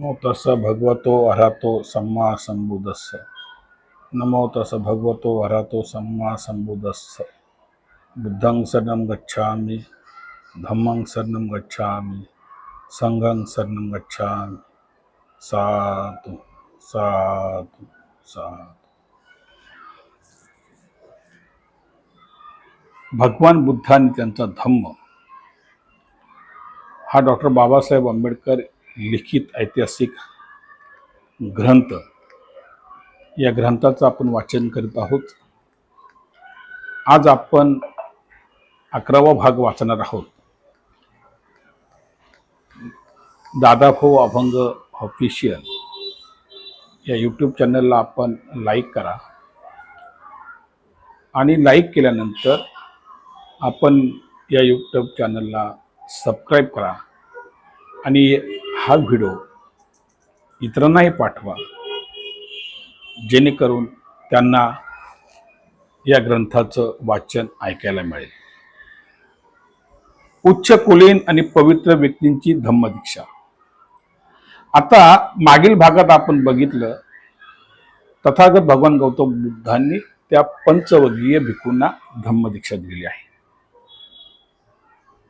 नमो तस भगवतो अरहतो सम्मा संबुद्धस्स नमो तस भगवतो अरहतो सम्मा संबुद्धस्स बुद्धं शरणं गच्छामि धम्मं शरणं गच्छामि संघं शरणं गच्छामि। साधु साधु साधु। भगवान बुद्ध आणि त्यांचा धम्म हा डॉक्टर बाबासाहेब आंबेडकर लिखित ऐतिहासिक ग्रंथ. या ग्रंथाचं आपण वाचन करीत आहोत. आज आपण अकरावा भाग वाचणार आहोत. दादाभाऊ अभंग ऑफिशियल या यूट्यूब चॅनलला आपण लाईक करा. आणि लाईक केल्यानंतर आपण या यूट्यूब चॅनलला सबस्क्राईब करा. आणि हा व्हिडिओ इतरांनाही पाठवा. जेणेकरून त्यांना या ग्रंथाचं वाचन ऐकायला मिळेल. उच्च कुलीन आणि पवित्र व्यक्तींची धम्मदीक्षा. आता मागील भागात आपण बघितलं तथागत भगवान गौतम बुद्धांनी त्या पंचवर्गीय भिकूंना धम्मदीक्षा दिली आहे.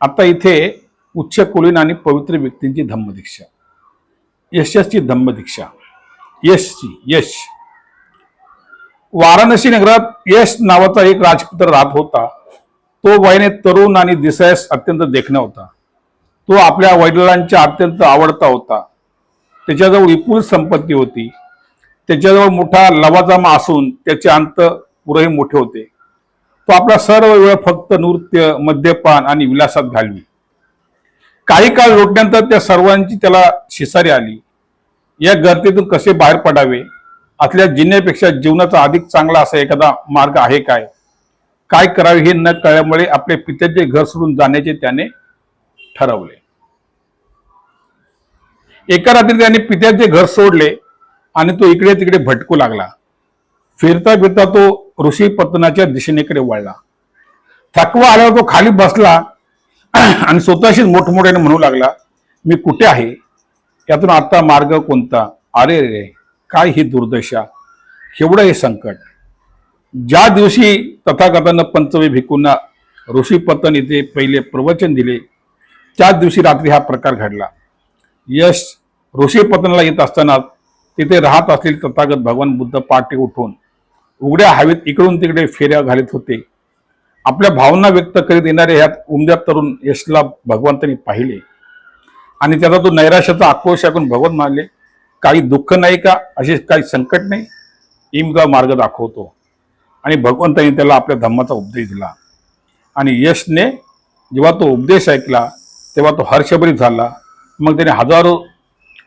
आता इथे उच्च कुलीन आणि पवित्र व्यक्तींची धम्मदीक्षा. यशस्ची धम्मदीक्षा. यशची यश. वाराणसी नगरात यश नावाचा एक राजपुत्र राहत होता. तो वयाने तरुण आणि दिसायस अत्यंत देखणा होता. तो आपल्या वडिलांच्या अत्यंत आवडता होता. त्याच्याजवळ विपुल संपत्ती होती. त्याच्याजवळ मोठा लवाजामा असून त्याचे अंत पुरही मोठे होते. तो आपला सर्व वेळ फक्त नृत्य मद्यपान आणि विलासात घालवी. काही काळ लोटल्यानंतर त्या सर्वांची त्याला शिसारी आली. या गर्दीतून कसे बाहेर पडावे? आतल्या जिन्यापेक्षा जीवनाचा अधिक चांगला असा एखादा मार्ग आहे काय? काय करावे हे न कळल्यामुळे आपले पित्याचे घर सोडून जाण्याचे त्याने ठरवले. एका रात्री त्याने पित्याचे घर सोडले आणि तो इकडे तिकडे भटकू लागला. फिरता फिरता तो ऋषी पतनाच्या दिशेनेकडे वळला. थकवा आल्यावर तो खाली बसला. आणि स्वतःशीच मोठमोठ्याने म्हणू लागला मी कुठे आहे? यातून आता मार्ग कोणता? अरे रे काय ही दुर्दशा? केवढं हे संकट? ज्या दिवशी तथागतानं पंचवी भिकूंना ऋषीपतन इथे पहिले प्रवचन दिले त्याच दिवशी रात्री हा प्रकार घडला. यश ऋषीपतनला येत असताना तिथे राहत असलेले तथागत भगवान बुद्ध पाठी उठून उघड्या हवेत इकडून तिकडे फेऱ्या घालत होते. आपल्या भावना व्यक्त करीत येणारे ह्यात उमद्या तरुण यशला भगवंतांनी पाहिले. आणि त्याचा तो नैराश्याचा आक्रोश ऐकून भगवंत म्हणाले काही दुःख नाही का? असे काही संकट नाही? इमगाव मार्ग दाखवतो. आणि भगवंतांनी त्याला आपल्या धम्माचा उपदेश दिला. आणि यशने जेव्हा तो उपदेश ऐकला तेव्हा तो हर्षभरीत झाला. मग त्याने हजारो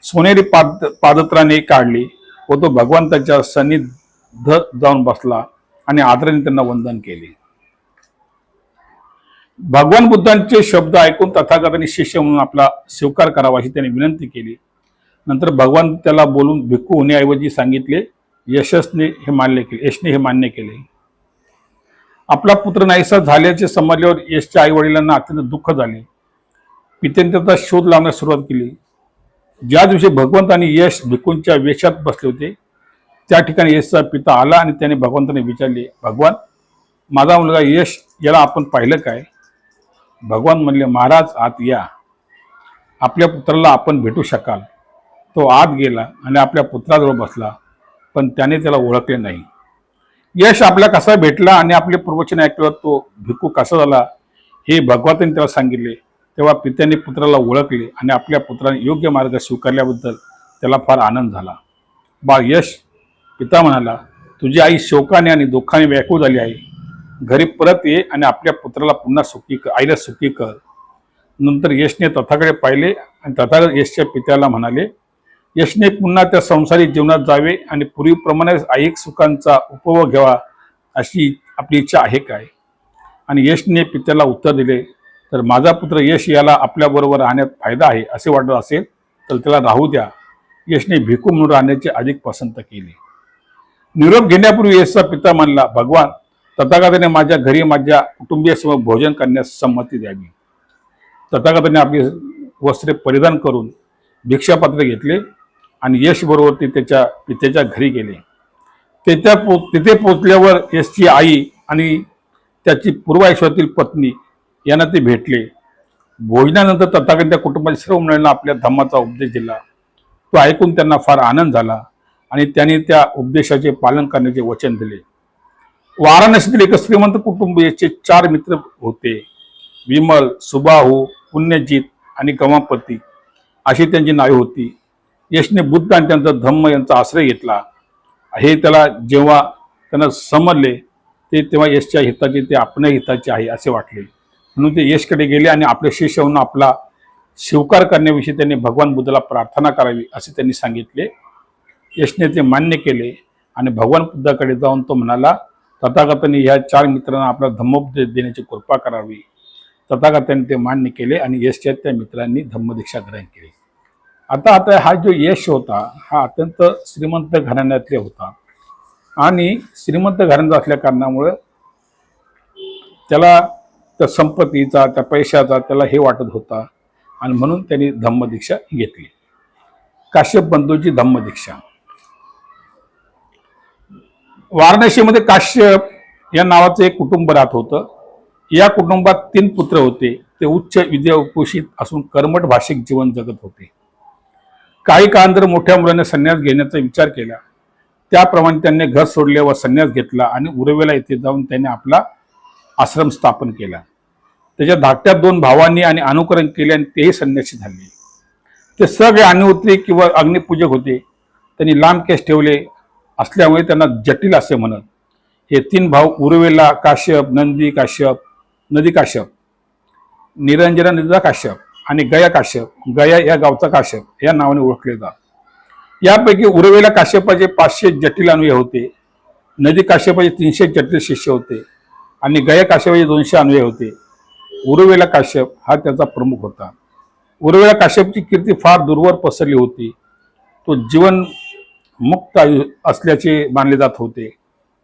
सोनेरी पाद पादत्राने काढली व तो भगवंताच्या सन्निध जाऊन बसला आणि आदराने त्यांना वंदन केले. भगवान बुद्धांचे शब्द ऐकून तथागतांनी शिष्य म्हणून आपला स्वीकार करावा अशी त्याने विनंती केली. नंतर भगवान त्याला बोलून भिक्खू होण्याऐवजी सांगितले यशसने हे मान्य केले यशने हे मान्य केले. आपला पुत्र नाहीसा झाल्याचे समजल्यावर यशच्या आई वडिलांना अत्यंत दुःख झाले. पित्याने त्याचा शोध लावण्यास सुरुवात केली. ज्या दिवशी भगवंत आणि यश भिकूंच्या वेशात बसले होते त्या ठिकाणी यशचा पिता आला आणि त्याने भगवंताने विचारले भगवान माझा मुलगा यश याला आपण पाहिलं काय? भगवान म्हणले महाराज आत या. आपल्या पुत्राला आपण भेटू शकाल. तो आत गेला आणि आपल्या पुत्राजवळ बसला पण त्याने त्याला ओळखले नाही. यश आपल्या कसा भेटला आणि आपले प्रवचन ऐकल्यावर तो भिक्खू कसा झाला हे भगवंतांनी त्याला सांगितले. तेव्हा पित्याने पुत्राला ओळखले आणि आपल्या पुत्राने योग्य मार्ग स्वीकारल्याबद्दल त्याला फार आनंद झाला. बाळ यश पिता म्हणाला तुझी आई शोकाने आणि दुःखाने व्याकुळ झाली आहे. घरी परत ये आणि आपल्या पुत्राला पुन्हा सुखी कर आईला सुखी कर. नंतर यशने तथाकडे पाहिले आणि तथा यशच्या पित्याला म्हणाले यशने पुन्हा त्या संसारिक जीवनात जावे आणि पूर्वीप्रमाणे ऐक सुखांचा उपभोग घ्यावा अशी आपली इच्छा आहे काय? आणि यशने पित्याला उत्तर दिले तर माझा पुत्र यश याला आपल्याबरोबर राहण्यात फायदा आहे असे वाटत असेल तर त्याला राहू द्या. यशने भिकू म्हणून राहण्याचे अधिक पसंत केले. निरोप घेण्यापूर्वी यशचा पिता म्हणला भगवान तथागताने माझ्या घरी माझ्या कुटुंबियासमोर भोजन करण्यास संमती द्यावी. तथागताने आपली वस्त्रे परिधान करून भिक्षापात्र घेतले आणि यशबरोबर ते त्याच्या पित्याच्या घरी गेले. त्याच्या पो तिथे पोचल्यावर यशची आई आणि त्याची पूर्वायुष्यातील पत्नी यांना ते भेटले. भोजनानंतर तथागत त्या कुटुंबाच्या सर्व मुलांना आपल्या धम्माचा उपदेश दिला. तो ऐकून त्यांना फार आनंद झाला आणि त्यांनी त्या उपदेशाचे पालन करण्याचे वचन दिले. वाराणसीतील एक श्रीमंत कुटुंब याचे चार मित्र होते. विमल सुबाहू पुण्यजित आणि गमापती अशी त्यांची नावे होती. यशने बुद्ध आणि त्यांचा धम्म यांचा आश्रय घेतला. हे त्याला जेव्हा त्यांना समजले ते तेव्हा यशच्या हिताचे ते आपल्या हिताचे आहे असे वाटले. म्हणून ते यशकडे गेले आणि आपले शिष्य होऊन आपला स्वीकार करण्याविषयी त्यांनी भगवान बुद्धाला प्रार्थना करावी असे त्यांनी सांगितले. यशने ते मान्य केले आणि भगवान बुद्धाकडे जाऊन तो म्हणाला तथागतांनी ह्या चार मित्रांना आपला धम्मोपदेश देण्याची कृपा करावी. तथागतांनी ते मान्य केले आणि यशच्या त्या मित्रांनी धम्मदीक्षा ग्रहण केली. आता आता हा जो यश होता हा अत्यंत श्रीमंत घराण्यातले होता. आणि श्रीमंत घराण्याचा असल्या कारणामुळं त्याला त्या संपत्तीचा त्या पैशाचा त्याला हे वाटत होता. आणि म्हणून त्यांनी धम्मदीक्षा घेतली. काश्यप बंधूची धम्मदीक्षा. वाराणसीमध्ये काश्यप या नावाचं एक कुटुंब राहत होतं. या कुटुंबात तीन पुत्र होते. ते उच्च विद्या असून कर्मठ भाषिक जीवन जगत होते. काही काळानंतर मोठ्या मुलाने संन्यास घेण्याचा विचार केला. त्याप्रमाणे त्यांनी घर सोडले व संन्यास घेतला आणि उरवेला येथे जाऊन त्याने आपला आश्रम स्थापन केला. त्याच्या धाकट्या दोन भावांनी आणि अनुकरण केले आणि तेही संन्यासी झाले. ते सगळे अग्निहोत्री किंवा अग्निपूजक होते. त्यांनी लांब केस ठेवले. असल्यामुळे त्यांना जटिल असे म्हणत. हे तीन भाऊ उर्वेला काश्यप नंदी काश्यप नदी काश्यप निरंजना नदीचा काश्यप आणि गया काश्यप गया या गावचा काश्यप या नावाने ओळखले जात. यापैकी उर्वेला काश्यपाचे पाचशे जटिल अनुय होते नदी काश्यपाचे तीनशे जटिल शिष्य होते आणि गया काश्यपाचे दोनशे अन्वय होते. उर्वेला काश्यप हा त्याचा प्रमुख होता. उर्वेला काश्यपची कीर्ती फार दूरवर पसरली होती. तो जीवन मुक्त आयु- असल्याचे मानले जात होते.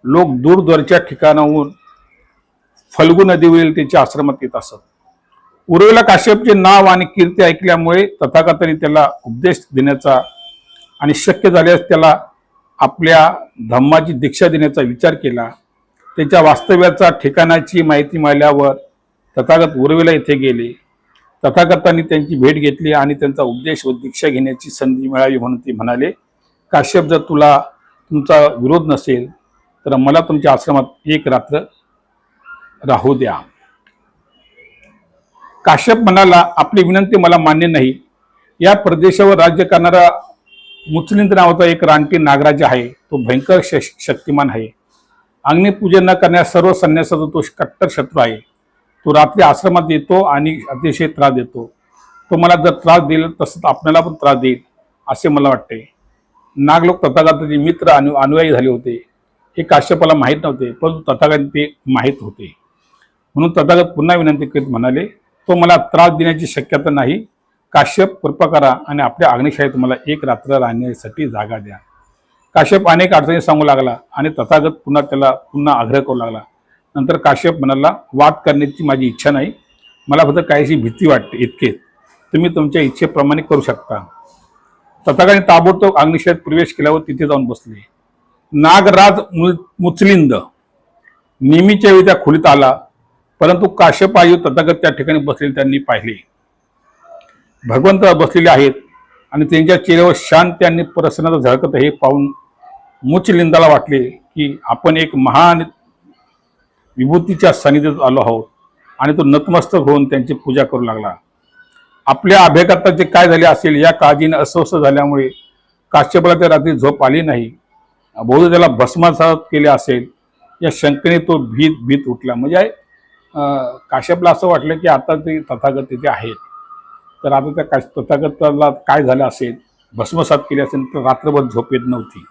लोक दूरदूरच्या ठिकाणाहून फल्गू नदीवरील त्याच्या आश्रमात येत असत. उर्वेला काश्यपचे नाव आणि कीर्ती ऐकल्यामुळे तथागतांनी त्याला उपदेश देण्याचा आणि शक्य झाल्यास त्याला आपल्या धम्माची दीक्षा देण्याचा विचार केला. त्याच्या वास्तव्याचा ठिकाणाची माहिती मिळाल्यावर तथागत उर्वेला येथे गेले. तथागतांनी त्यांची भेट घेतली आणि त्यांचा उपदेश व दीक्षा घेण्याची संधी मिळावी म्हणून ते म्हणाले. काश्यप जर तुला तुमचा विरोध नसेल तर मला तुमच्या आश्रमात एक रात्र राहू द्या. काश्यप म्हणाला आपली विनंती मला मान्य नाही. या प्रदेशावर राज्य करणारा मुचलिंद नावाचा एक रानटी नागराज आहे. तो भयंकर श- शक्तिमान आहे. अग्निपूजन न करण्यास सर्व संन्यासाचा तो कट्टर शत्रू आहे. तो रात्री आश्रमात येतो आणि अतिशय त्रास देतो. तो मला जर त्रास देईल तसंच आपल्याला पण त्रास देईल असे मला वाटते. नागलोक तथागताचे मित्र अनु अनुयायी झाले होते. हे काश्यपाला माहीत नव्हते परंतु तथागत ते माहीत होते. म्हणून तथागत पुन्हा विनंती करीत म्हणाले तो मला त्रास देण्याची शक्यता नाही. काश्यप कृपा करा आणि आपल्या अग्निशाळेत मला एक रात्र राहण्यासाठी जागा द्या. काश्यप अनेक अडचणी सांगू लागला आणि तथागत पुन्हा त्याला पुन्हा आग्रह करू लागला. नंतर काश्यप म्हणाला वाद करण्याची माझी इच्छा नाही. मला फक्त काहीशी भीती वाटते इतकेच. तुम्ही तुमच्या इच्छेप्रमाणे करू शकता. पथकाने ताबडतोब अग्निशाळेत प्रवेश केल्यावर तिथे जाऊन बसले. नागराज मु- मुचलिंद नेहमीच्या वेळी त्या खोलीत आला परंतु काश्यपायू तथागत त्या ठिकाणी बसलेले त्यांनी पाहिले. भगवंत बसलेले आहेत आणि त्यांच्या चेहऱ्यावर शांत आणि प्रसन्नता झळकत हे पाहून मुचलिंदाला वाटले की आपण एक महान विभूतीच्या सानिध्यात आलो आहोत आणि तो नतमस्तक होऊन त्यांची पूजा करू लागला. आपल्या अभ्यागताचे काय झाले असेल या काळजीने अस्वस्थ झाल्यामुळे काश्यपाला त्या रात्री झोप आली नाही. बहुधा त्याला भस्मासात केले असेल या शंकेने तो भीत भीत उठला. म्हणजे काश्यपला असं वाटलं की आता ते तथागत तिथे आहेत. तर आता त्या काश तथागताला काय झालं असेल भस्मसात केले असेल तर रात्रभर झोप येत नव्हती.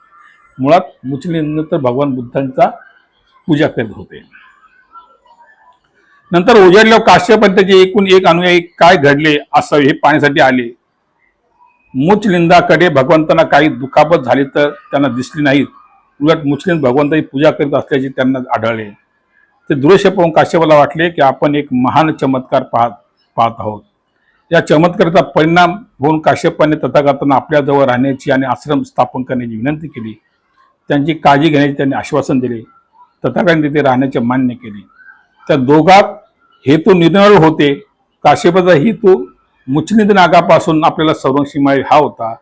मुळात मुचलिंद तर भगवान बुद्धांचा पूजा करत होते. नंतर उजाडल्यावर काश्यप त्याचे एकूण एक अनुयायी काय घडले असं हे पाहण्यासाठी आले. मुचलिंदाकडे भगवंतांना काही दुखापत झाली तर त्यांना दिसली नाहीत. उलट मुचलिंद भगवंताची पूजा करीत असल्याचे त्यांना आढळले. ते दृश्य पाहून काश्यपाला वाटले की आपण एक महान चमत्कार पाहत पाहत आहोत. या चमत्काराचा परिणाम होऊन काश्यपाने तथागतांना आपल्याजवळ राहण्याची आणि आश्रम स्थापन करण्याची विनंती केली. त्यांची काळजी घेण्याचे त्यांनी आश्वासन दिले. तथागतांनी तिथे राहण्याचे मान्य केले. त्या दोघात हेतू निर्णय होते. काश्यपाचा हेतू मुचनिद नागापासून आपल्याला संरक्षण मिळेल हा होता.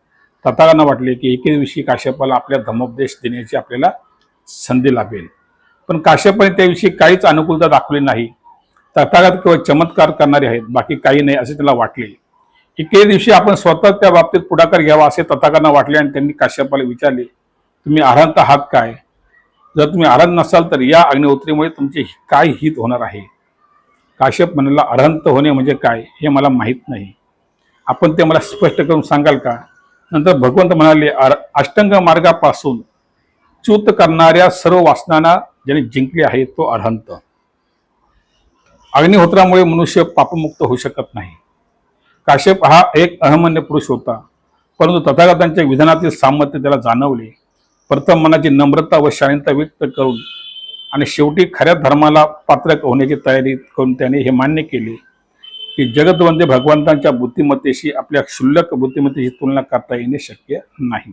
तथागांना वाटले की एके दिवशी काश्यपाला आपल्या धमोपदेश देण्याची आपल्याला संधी लाभेल. पण काश्यपाने त्याविषयी काहीच अनुकूलता दाखवली नाही. तथागत केवळ चमत्कार करणारे आहेत. बाकी काही नाही असे त्याला वाटले. एके दिवशी आपण स्वतः त्या बाबतीत पुढाकार घ्यावा असे तथाकांना वाटले आणि त्यांनी काश्यपाला विचारले तुम्ही आरांत आहात काय? जर तुम्ही आरांत नसाल तर या अग्निहोत्रीमुळे तुमचे काय हित होणार आहे? काश्यप म्हणाला अरहंत होणे म्हणजे काय? हे मला माहीत नाही. आपण ते मला स्पष्ट करून सांगाल का? नंतर भगवंत म्हणाले "अर- अष्टांग मार्गापासून च्युत करणाऱ्या सर्व वासनांना ज्याने जिंकले आहे तो अरहंत अग्निहोत्रामुळे मनुष्य पापमुक्त होऊ शकत नाही. काश्यप हा एक अहमन्य पुरुष होता परंतु तथागतांच्या विधानातील सामर्थ्य त्याला जाणवले. प्रथम मनाची नम्रता व शांतता व्यक्त करून आणि शेवटी खऱ्या धर्माला पात्र होण्याची तयारी करून त्याने हे मान्य केले की जगतवंदे भगवंतांच्या बुद्धिमत्तेशी आपल्या क्षुल्लक बुद्धिमत्तेची तुलना करता येणे शक्य नाही.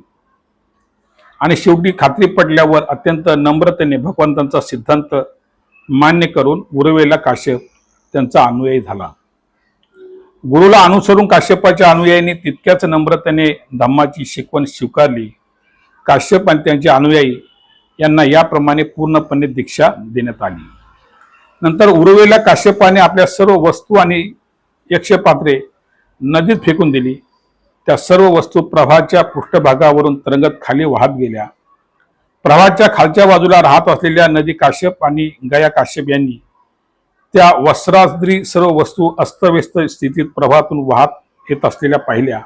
आणि शेवटी खात्री पडल्यावर अत्यंत नम्रतेने भगवंतांचा सिद्धांत मान्य करून उर्वेला काश्यप त्यांचा अनुयायी झाला. गुरुला अनुसरून काश्यपाच्या अनुयायांनी तितक्याच नम्रतेने धम्माची शिकवण स्वीकारली. काश्यप आणि त्यांचे अनुयायी यांना याप्रमाणे पूर्णपणे दीक्षा देण्यात आली. नंतर उरवेल्या काश्यपाने आपल्या सर्व वस्तू आणि यक्षपात्रे नदीत फेकून दिली. त्या सर्व वस्तू प्रभाच्या पृष्ठभागावरून तरंगत खाली वाहत गेल्या. प्रभाच्या खालच्या बाजूला राहत असलेल्या नदी काश्यप आणि गया काश्यप यांनी त्या वस्त्राद्री सर्व वस्तू अस्तव्यस्त स्थितीत प्रभातून वाहत येत असलेल्या पाहिल्या.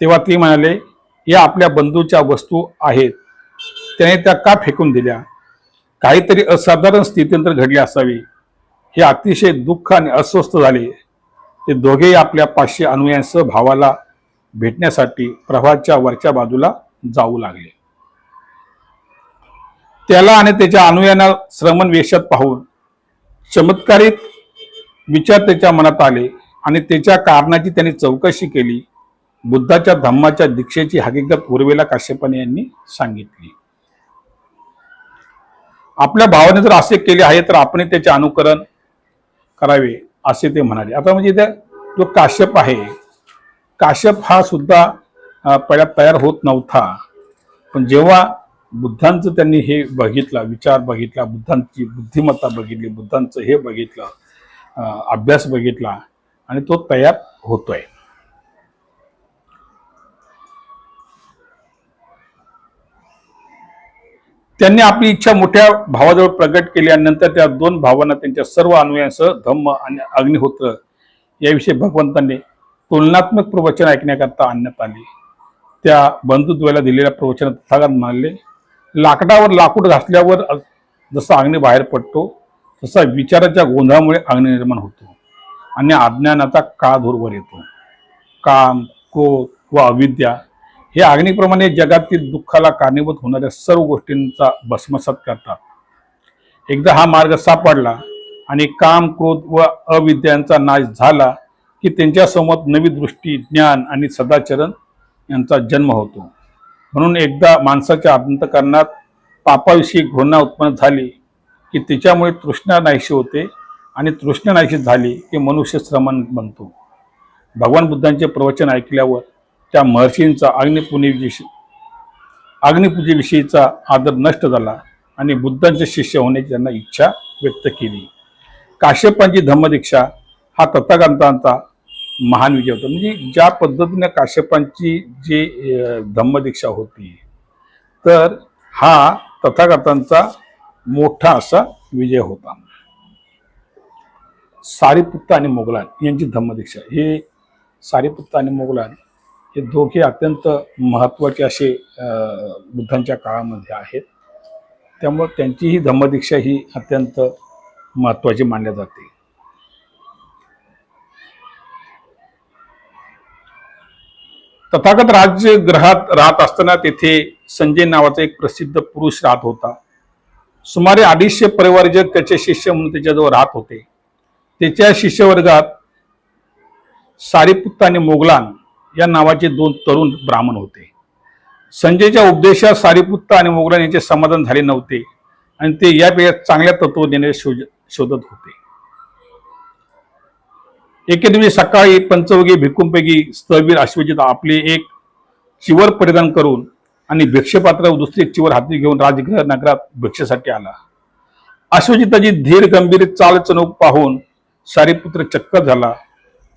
तेव्हा ती म्हणाले या आपल्या बंधूच्या वस्तू आहेत. त्याने त्या का फेकून दिल्या? काहीतरी असाधारण स्थितीनंतर घडले असावे. हे अतिशय दुःख आणि अस्वस्थ झाले. ते दोघेही आपल्या पाचशे अनुयांसह भावाला भेटण्यासाठी प्रभाच्या वरच्या बाजूला जाऊ लागले. त्याला आणि त्याच्या अनुयांना श्रमण वेशात पाहून चमत्कारिक विचार त्याच्या मनात आले आणि त्याच्या कारणाची त्याने चौकशी केली. बुद्धाच्या धम्माच्या दीक्षेची हकीकत उर्वेला काश्यपाने यांनी सांगितली. आपल्या भावाने जर असे केले आहे तर आपण त्याचे अनुकरण करावे असे ते म्हणाले. आता म्हणजे त्या जो काश्यप आहे काश्यप हा सुद्धा पहिल्या पहिला तयार होत नव्हता. पण जेव्हा बुद्धांचं त्यांनी हे बघितलं विचार बघितला बुद्धांची बुद्धिमत्ता बघितली बुद्धांचं हे बघितलं अभ्यास बघितला आणि तो तयार होतोय. त्यांनी आपली इच्छा मोठ्या भावाजवळ प्रकट केली आणि नंतर त्या दोन भावांना त्यांच्या सर्व अनुयांसह धम्म आणि अग्निहोत्र याविषयी भगवंतांनी तुलनात्मक प्रवचन ऐकण्याकरता आणण्यात आले. त्या बंधुत्वाला दिलेल्या प्रवचनात तथागत म्हणाले लाकडावर लाकूड घासल्यावर जसा अग्नी बाहेर पडतो तसा विचाराच्या गोंधळामुळे अग्नी निर्माण होतो आणि अज्ञानाचा काळा वर येतो. काम क्रोध व अविद्या हे अग्नीप्रमाणे जगातील दुःखाला कारणीभूत होणाऱ्या सर्व गोष्टींचा भस्मसात करतात. एकदा हा मार्ग सापडला आणि काम क्रोध व अविद्यांचा नाश झाला की त्यांच्यासमोर नवी दृष्टी ज्ञान आणि सदाचरण यांचा जन्म होतो. म्हणून एकदा माणसाच्या अंतकरणात पापाविषयी घृणा उत्पन्न झाली की तिच्यामुळे तृष्णा नाहीशी होते आणि तृष्णा नाहीशी झाली की मनुष्य श्रमण बनतो. भगवान बुद्धांचे प्रवचन ऐकल्यावर त्या महर्षींचा अग्निपुनीविषयी अग्निपूजेविषयीचा आदर नष्ट झाला आणि बुद्धांचे शिष्य होण्याची त्यांना इच्छा व्यक्त केली. काश्यपांची धम्मदीक्षा हा तथागंतांचा महान विजय होता. म्हणजे ज्या पद्धतीने काश्यपांची जी धम्मदीक्षा होती तर हा तथागतांचा मोठा असा विजय होता. सारीपुत्त आणि मोगलान यांची धम्मदीक्षा. हे सारीपुत्त आणि मोगलान हे दोघे अत्यंत महत्त्वाचे असे बुद्धांच्या काळामध्ये आहेत. त्यामुळे त्यांची ही धम्मदीक्षा ही अत्यंत महत्त्वाची मानल्या जाते. तथागत राजगृहात राहत असताना तेथे संजय नावाचा एक प्रसिद्ध पुरुष राहत होता. सुमारे अडीचशे परिवारजक त्याचे शिष्य म्हणून त्याच्याजवळ राहत होते. त्याच्या शिष्यवर्गात सारीपुत्त आणि मोगलान या नावाचे दोन तरुण ब्राह्मण होते. संजयच्या उपदेशात सारीपुत्त आणि मोगलान यांचे समाधान झाले नव्हते आणि ते यापेक्षा चांगल्या तत्वज्ञाने शोध शोधत होते. एके दिवशी सकाळी पंचवगी भिक्कूंपैकी स्थवीर अश्वजित आपले एक चिवर परिधान करून आणि भिक्षपात्र दुसरे चिवर हाती घेऊन राजगृह नगरात भिक्षेसाठी आला. अश्वजिताची धीर गंभीर चालचणूक पाहून सारीपुत्र चक्क झाला.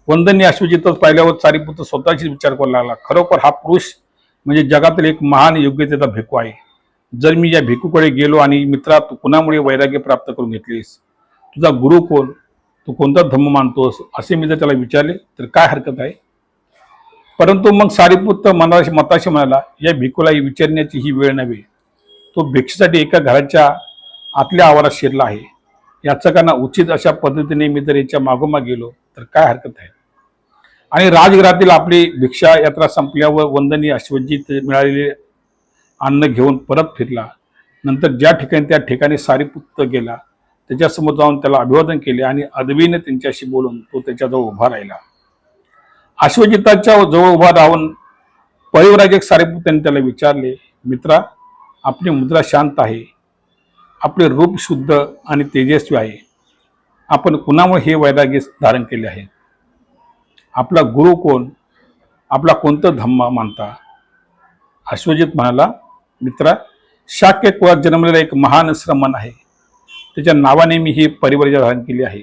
वंदनीय अश्वचितच पाहिल्यावर सारीपुत्र स्वतःशीच विचार करू लागला. खरोखर हा पुरुष म्हणजे जगातील एक महान योग्यतेचा भिकू आहे. जर मी या भिकूकडे गेलो आणि मित्रा तू कुणामुळे वैराग्य प्राप्त करून घेतलीस? तुझा गुरु कोण? तू कोणता धम्म मानतोस? असे मी जर त्याला विचारले तर काय हरकत आहे? परंतु मग सारीपुत्र मनाशी मताशी म्हणाला या भिकूला विचारण्याची ही वेळ नव्हे. तो भिक्षेसाठी एका घराच्या आतल्या आवारात शिरला आहे. याचं कारण उचित अशा पद्धतीने मी जर याच्या मागोमाग गेलो तर काय हरकत आहे? आणि राजगृहातील आपली भिक्षा यात्रा संपल्यावर वंदनी अश्वजित मिळालेले अन्न घेऊन परत फिरला. नंतर ज्या ठिकाणी त्या ठिकाणी सारीपुत्त गेला त्याच्यासमोर जाऊन त्याला अभिवादन केले आणि अदबीने त्यांच्याशी बोलून तो त्याच्याजवळ उभा राहिला. अश्वजिताच्या जवळ उभा राहून परिवराजक सारीपुत्रांनी त्याला विचारले मित्रा आपली मुद्रा शांत आहे. आपले रूप शुद्ध आणि तेजस्वी आहे. आपण कुणामुळे हे वैराग्य धारण केले आहे? आपला गुरु कोण? आपला कोणतं धम्म मानता? अश्वजित म्हणाला मित्रा शाक्य कुळात जन्मलेला एक महान श्रमण आहे. त्याच्या नावाने मी ही परिवर्जा धारण केली आहे.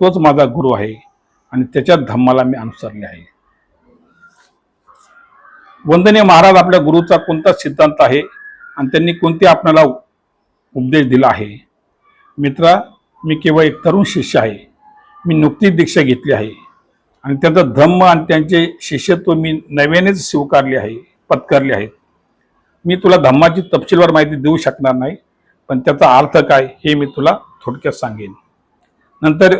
तोच माझा गुरु आहे आणि त्याच्या धम्माला मी अनुसरले आहे. वंदनीय महाराज आपल्या गुरुचा कोणता सिद्धांत आहे आणि त्यांनी कोणते आपणाला उपदेश दिला आहे? मित्रा मी केवळ एक तरुण शिष्य आहे. मी नुकतीच दीक्षा घेतली आहे. आणि त्यांचा धम्म आणि त्यांचे शिष्यत्व मी नव्यानेच स्वीकारले आहे पत्करले आहेत मी तुला धम्माची तपशीलवार माहिती देऊ शकणार नाही पण त्याचा अर्थ काय हे मी तुला थोडक्यात सांगेन. नंतर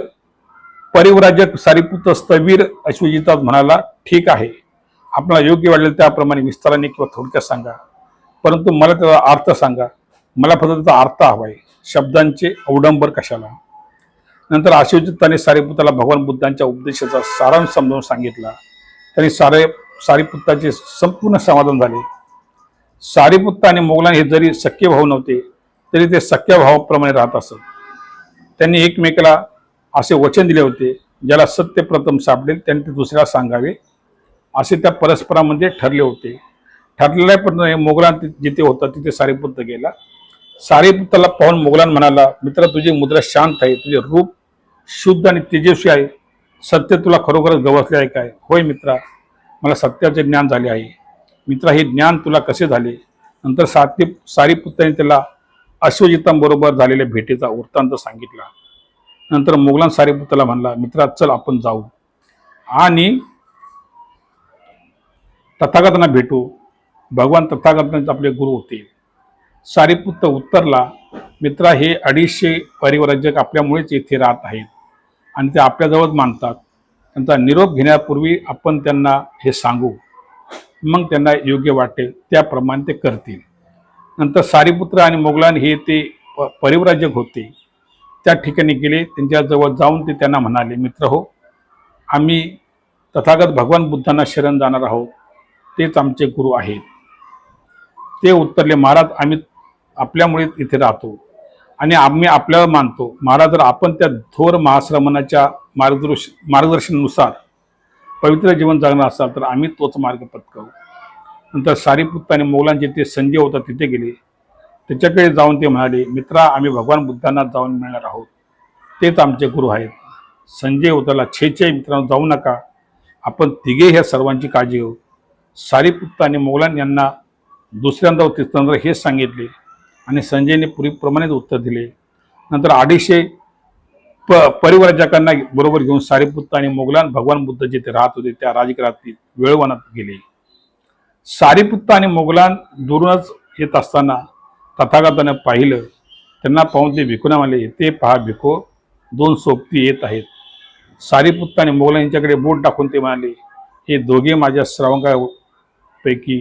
परिवराजक सारीपुत्र स्थवीर अश्वजितात म्हणाला ठीक आहे. आपल्याला योग्य वाटले त्याप्रमाणे विस्ताराने किंवा थोडक्यात सांगा. परंतु मला त्याचा अर्थ सांगा. मला फक्त त्याचा अर्थ हवा आहे. शब्दांचे अवडंबर कशाला? नंतर अश्वजिताने सारीपुत्राला भगवान बुद्धांच्या उपदेशाचा सारांश समजावून सांगितला. त्यांनी सारे सारीपुत्ताचे संपूर्ण समाधान झाले. सारीपुत्त आणि मोगलांनी हे जरी सख्य भाऊ नव्हते तरी ते सख्या भावाप्रमाणे राहत असत. त्यांनी एकमेकाला असे वचन दिले होते ज्याला सत्य प्रथम सापडेल त्यांनी ते दुसऱ्याला सांगावे. असे त्या परस्परामध्ये ठरले होते. ठरलेल्या पण मोगलान जिथे होता तिथे सारीपुत्र गेला. सारीपुत्राला पाहून मुघलान म्हणाला मित्र तुझी मुद्रा शांत आहे तुझे रूप शुद्ध आणि तेजस्वी आहे. सत्य तुला खरोखरच गवसले आहे. काय होय मित्रा मला सत्याचे ज्ञान झाले आहे. मित्रा हे ज्ञान तुला कसे झाले? नंतर साती सारीपुत्राने त्याला अश्वजितांबरोबर झालेल्या भेटीचा वृत्तांत सांगितला. नंतर मुघलान सारीपुत्राला म्हणला मित्रा चल आपण जाऊ. आणि तथागतांना भेटू. भगवान तथागतांचे आपले गुरु होतील. सारीपुत्र उत्तरला मित्रा हे अडीचशे परिवराज्यक आपल्यामुळेच येथे राहत आहेत. आणि ते आपल्याजवळच मानतात. त्यांचा निरोप घेण्यापूर्वी आपण त्यांना हे सांगू. मग त्यांना योग्य वाटेल त्याप्रमाणे ते करतील. नंतर सारीपुत्र आणि मोगलान हे ते प- होते. त्या ठिकाणी गेले त्यांच्याजवळ जाऊन ते त्यांना म्हणाले मित्र हो आम्ही तथागत भगवान बुद्धांना शरण जाणार आहोत. तेच आमचे गुरु आहेत. ते उत्तरले महाराज आम्ही आपल्यामुळे इथे राहतो. आणि आम्ही आपल्याला मानतो. महाराज जर आपण त्या थोर महाश्रमणाच्या मार्गदर्श मार्गदर्शनानुसार पवित्र जीवन जगणार असाल तर आम्ही तोच मार्ग पत्करू. नंतर सारीपुत्त आणि मोगलांचे ते संजय होता तिथे गेले. त्याच्याकडे जाऊन ते म्हणाले मित्रा आम्ही भगवान बुद्धांना जाऊन मिळणार आहोत. तेच आमचे गुरु आहेत. संजय होताला छे छे मित्रांनो जाऊ नका. आपण तिघे ह्या सर्वांची काळजी घेऊ. सारीपुत्त आणि मोगलान यांना दुसऱ्यांदा व तिसऱ्यांदा हेच सांगितले. आणि संजयने पूर्वीप्रमाणेच उत्तर दिले. नंतर अडीचशे प परिवर्जकांना बरोबर घेऊन सारीपुत्त आणि मोगलान भगवान बुद्ध जिथे राहत होते त्या राजगृहातील वेळवनात गेले. सारीपुत्त आणि मोगलान दुरूनच येत असताना तथागताने पाहिलं त्यांना पाहून ते भिकूना म्हणले ते पहा भिको दोन सोबती येत आहेत. सारीपुत्त आणि मोगलान यांच्याकडे बोट टाकून ते म्हणाले हे दोघे माझ्या श्रावकापैकी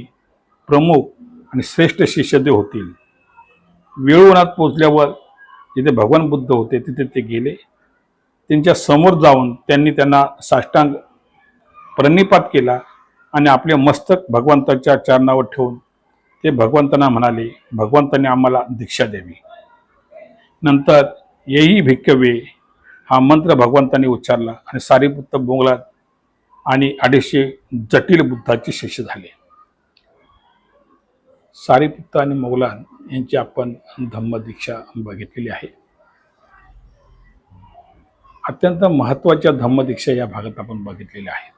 प्रमुख आणि श्रेष्ठ शिष्यदेव होतील. वेळवनात पोचल्यावर जिथे भगवान बुद्ध होते तिथे ते गेले. त्यांच्यासमोर जाऊन त्यांनी त्यांना साष्टांग प्रणिपात केला आणि आपले मस्तक भगवंताच्या चरणावर ठेवून ते भगवंतांना म्हणाले भगवंताने आम्हाला दीक्षा द्यावी. नंतर येही भिक्कवे हा मंत्र भगवंतांनी उच्चारला आणि सारीपुत्त बोंगला आणि अडीचशे जटिल बुद्धाचे शिष्य झाले. सारीपुत्त आणि मोगलान यांची आपण धम्मदीक्षा बघितलेली आहे. अत्यंत महत्त्वाच्या धम्मदीक्षा या भागात आपण बघितलेल्या आहेत.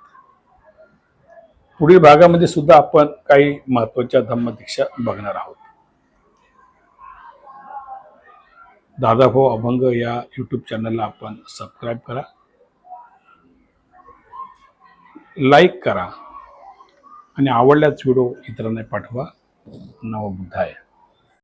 पुढील भागामध्ये सुद्धा आपण काही महत्त्वाच्या धम्मदीक्षा बघणार आहोत. दादाभाऊ अभंग या यूट्यूब चॅनलला आपण सबस्क्राईब करा. लाईक करा. आणि आवडल्याच व्हिडिओ इतरांना पाठवा. नवबुद्धाय